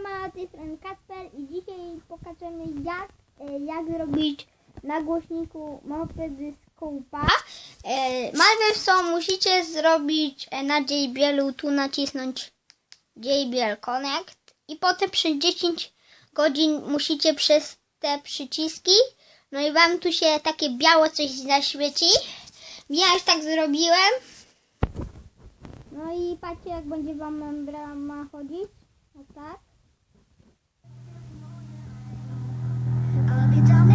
Siema, to jest Ren Kacper i dzisiaj pokażemy jak, e, jak zrobić na głośniku mopedy Scope'a. E, Najpierw co musicie zrobić e, na JBL-u, tu nacisnąć JBL Connect i potem przez 10 godzin musicie przez te przyciski, no i wam tu się takie białe coś zaświeci. Ja już tak zrobiłem. No i patrzcie jak będzie wam membrana chodzić. O tak. Good job.